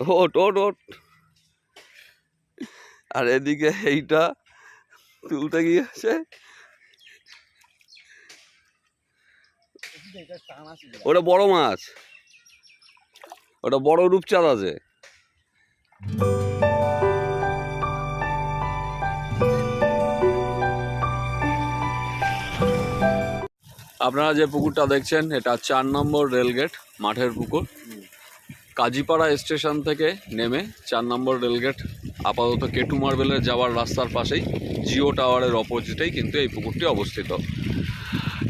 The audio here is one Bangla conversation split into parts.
ওট ওট ওট আর এদিকে এইটা তুলতে গিয়েছে। ওটা বড় মাছ। ওটা বড় রূপচাঁদ আছে। আপনারা যে পুকুরটা দেখছেন, এটা চার নম্বর রেলগেট, মাঠের পুকুর। কাজীপাড়া স্টেশন থেকে নেমে চার নম্বর রেলগেট, আপাতত কেটু মার্বেলের যাওয়ার রাস্তার পাশেই জিও টাওয়ারের অপোজিটেই কিন্তু এই পুকুরটি অবস্থিত।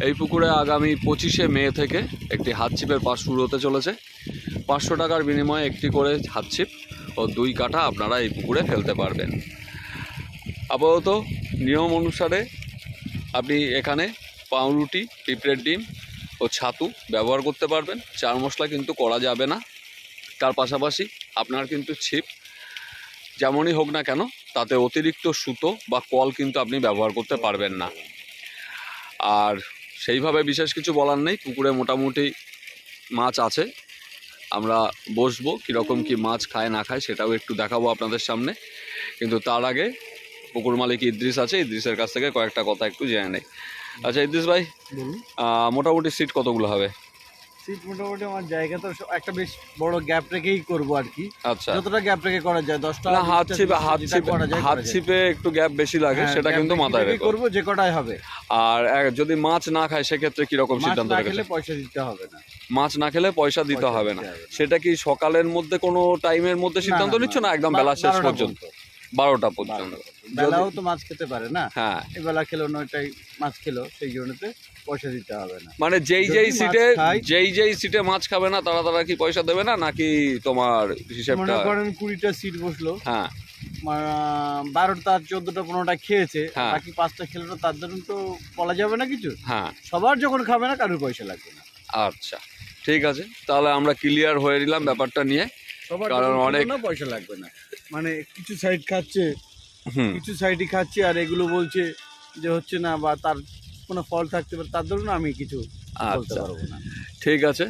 এই পুকুরে আগামী পঁচিশে মে থেকে একটি হাতছিপের পাশ শুরু হতে চলেছে। পাঁচশো টাকার বিনিময়ে একটি করে হাতছিপ ও দুই কাঠা আপনারা এই পুকুরে ফেলতে পারবেন। আপাতত নিয়ম অনুসারে আপনি এখানে পাউরুটি, পিঁপড়ের ডিম ও ছাতু ব্যবহার করতে পারবেন। চার মশলা কিন্তু করা যাবে না। তার পাশাপাশি আপনার কিন্তু ছিপ যেমনই হোক না কেন তাতে অতিরিক্ত সুতো বা কল কিন্তু আপনি ব্যবহার করতে পারবেন না। আর সেইভাবে বিশেষ কিছু বলার নেই পুকুরে মোটামুটি মাছ আছে। আমরা বসবো কীরকম কি মাছ খায় না খায় সেটাও একটু দেখাবো আপনাদের সামনে। কিন্তু তার আগে পুকুর মালিক ইদ্রিস আছে ইদ্রিসের কাছ থেকে কয়েকটা কথা একটু জেনে নেই। আচ্ছা ইদ্রিস ভাই মোটামুটি সিট কতগুলো হবে? সিট মোটামুটি আমার জায়গা তো একটা বেশ বড় গ্যাপ রেখেই করব আর কি। আচ্ছা। যতটা গ্যাপ রেখে করা যায় দশটা না হাত ছিপে হাত ছিপে হাত ছিপে একটু গ্যাপ বেশি লাগে হ্যাঁ, সেটা কিন্তু মাথায় রেখো করব যে কটাই হবে। আর যদি মাছ না খায় সেক্ষেত্রে কীরকম সিদ্ধান্ত রেখেছে? খেলে পয়সা দিতে হবে না। মাছ না খেলে পয়সা দিতে হবে না। সেটা কি সকালের মধ্যে কোনো টাইমের মধ্যে সিদ্ধান্ত নিচ্ছ না একদম বেলা শেষ পর্যন্ত। বারোটা পর্যন্ত। বেলাও তো মাছ খেতে পারে না। হ্যাঁ। বেলা খেলো নয়টাই মাছ খেলো সেই জন্যতে পয়সা দিতে হবে না। মানে যেই যেই সিটে যেই যেই সিটে মাছ খাবে না তারা তারা কি পয়সা দেবে না নাকি তোমার হিসেবটা মনে করেন কুড়িটা সিট বসল। হ্যাঁ। বারোটা চোদ্দটা পনেরোটা খেয়েছে হ্যাঁ। বাকি পাঁচটা খেলো তার জন্য তো বলা যাবে না কিছু। হ্যাঁ। সবার যখন খাবে না কারোর পয়সা লাগবে না। আচ্ছা ঠিক আছে। তাহলে আমরা ক্লিয়ার হয়ে নিলাম ব্যাপারটা নিয়ে। কারণ অনেক- পয়সা লাগবে না। মানে কিছু সাইড খাচ্ছে কিছু সাইডই খাচ্ছে আর এগুলো বলছে যে হচ্ছে না বা তার কোনো ফল থাকতে পারে তার ধরুন আমি কিছু বলতে আচ্ছা। পারব না। ঠিক আছে।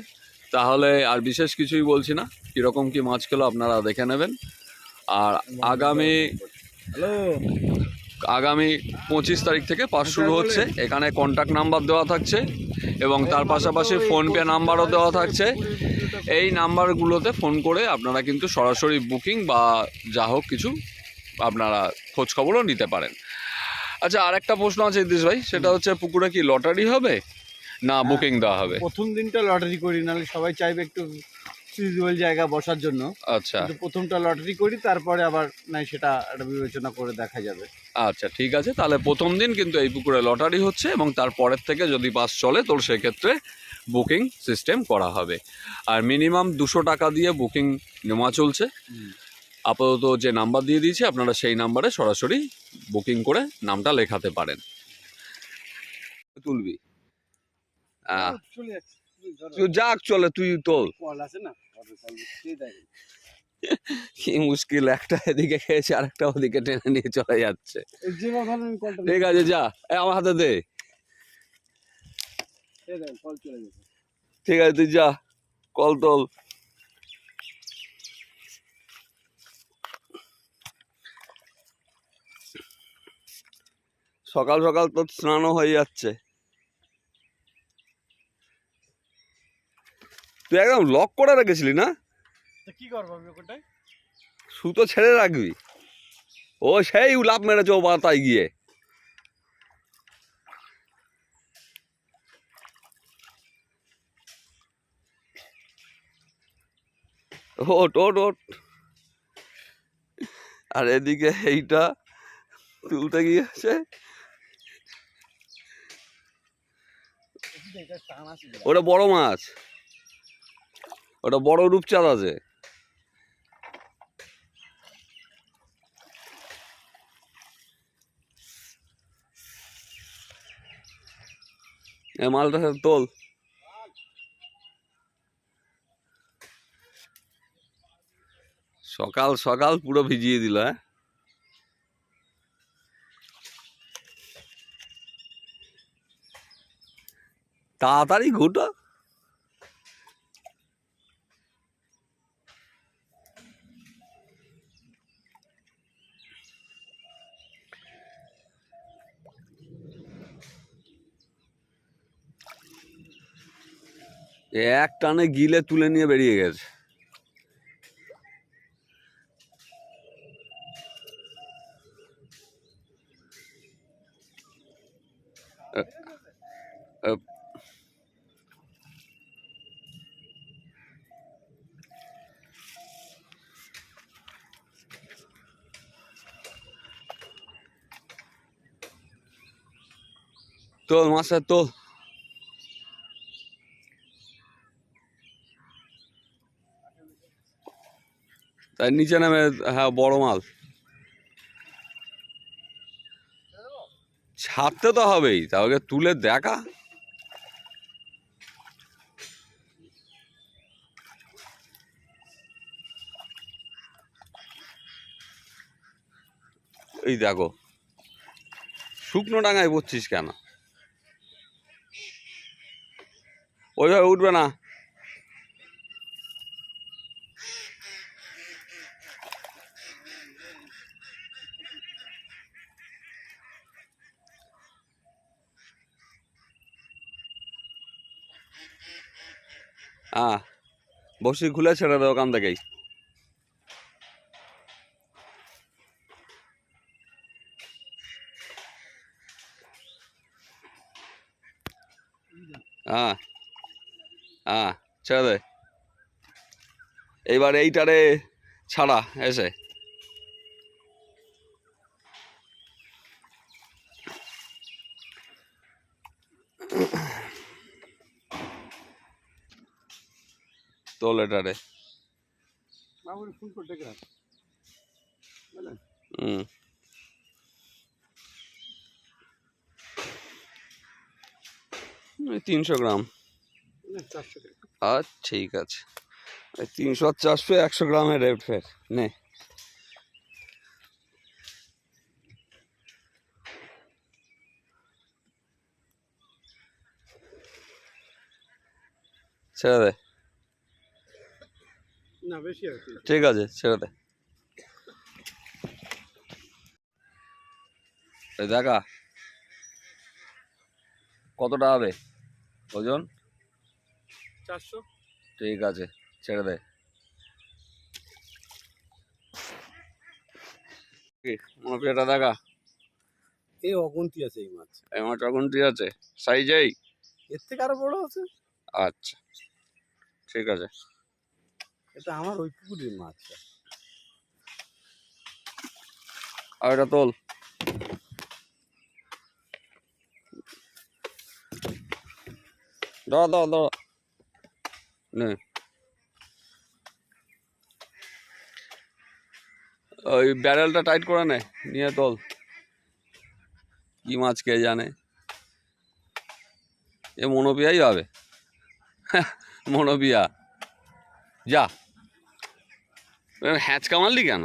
তাহলে আর বিশেষ কিছুই বলছি না। কীরকম কি মাছ খেলো আপনারা দেখে নেবেন। আর আগামী হ্যালো। আগামী পঁচিশ তারিখ থেকে পাস শুরু হচ্ছে। এখানে কন্ট্যাক্ট নাম্বার দেওয়া থাকছে এবং তার পাশাপাশি ফোনপে নাম্বারও দেওয়া থাকছে। এই নাম্বারগুলোতে ফোন করে আপনারা কিন্তু সরাসরি বুকিং বা যা হোক কিছু আপনারা খোঁজখবরও নিতে পারেন। আচ্ছা আর একটা প্রশ্ন আছে ইদ্রিস ভাই সেটা হচ্ছে পুকুরে কি লটারি হবে? না বুকিং দেওয়া হবে? প্রথম দিনটা লটারি করি নাহলে সবাই চাইবে একটু সিজুয়াল জায়গা বসার জন্য। আচ্ছা। প্রথমটা লটারি করি তারপরে আবার নাই সেটা একটা বিবেচনা করে দেখা যাবে। আচ্ছা ঠিক আছে তাহলে প্রথম দিন কিন্তু এই পুকুরে লটারি হচ্ছে এবং তারপরের থেকে যদি বাস চলে তো সেক্ষেত্রে বুকিং সিস্টেম করা হবে। আর মিনিমাম দুশো টাকা দিয়ে বুকিং নেওয়া চলছে। আপাতত যে নাম্বার দিয়ে দিয়েছি আপনারা সেই নাম্বারে সরাসরি বুকিং করে নামটা লেখাতে পারেন। তুলবি। যাক চলে তুই তোল। কি মুশকিল একটা এদিকে খেয়েছে আর একটা ওদিকে টেনে নিয়ে চলে যাচ্ছে। ঠিক আছে যা। আমার হাতে দে। ঠিক আছে তুই যা। কল তোল। সকাল সকাল তোর স্নানও হয়ে যাচ্ছে। তুই একদম লক করে রেখেছিলি না? কি করব আমি ওটাই সুতো ছেড়ে রাখবি। ও সেই লাভ মেরেছে ও বাতায় গিয়ে। ওট ওট ওট আর এদিকে এইটা তুলতে গিয়েছে। ওটা বড় মাছ। ওটা বড় রূপচাঁদ আছে। মালটা তোল। সকাল সকাল পুরো ভিজিয়ে দিল হ্যাঁ? তাড়াতাড়ি ঘুটো এক টানে গিলে তুলে নিয়ে বেরিয়ে গেছে। তোল মাসে তোল তাই নিচে নেমে হ্যাঁ বড় মাল। ছাড়তে তো হবেই তাহলে তুলে দেখা। এই দেখো, শুকনো ডাঙায় পড়ছিস কেন? ওইভাবে উঠবে না। হ্যাঁ বসি খুলে ছেড়ে দেয় ওখান থেকেই। হ্যাঁ হ্যাঁ ছেড়ে দে। এইবার এইটারে ছাড়া এসে। তোল এটারে। হুম। তিনশো গ্রাম। আচ্ছা ঠিক আছে। তিনশো আর চারশো একশো গ্রামের রেট ফের নে। ছেড়ে দে। ঠিক আছে ছেড়ে দে। দেখা। কতটা হবে? ওজন? চারশো। ঠিক আছে ছেড়ে দে। কি মনোপিয়াটা দেখা? এই অগুন্তি আছে এই মাছ। এই মাছ ঠিক আছে? সাইজেই এর থেকে আরও বড় আছে। আচ্ছা ঠিক আছে। এটা আমার ওই পুকুরের মাছ। আর এটা তোল। দাও দাও দাও। নে। ওই ব্যারেলটা টাইট করে নে, নিয়ে তোল। কি মাছ কে জানে। এ মনোপিয়াই হবে। মনোপিয়া। যা। হ্যাঁচকা মারলি কেন?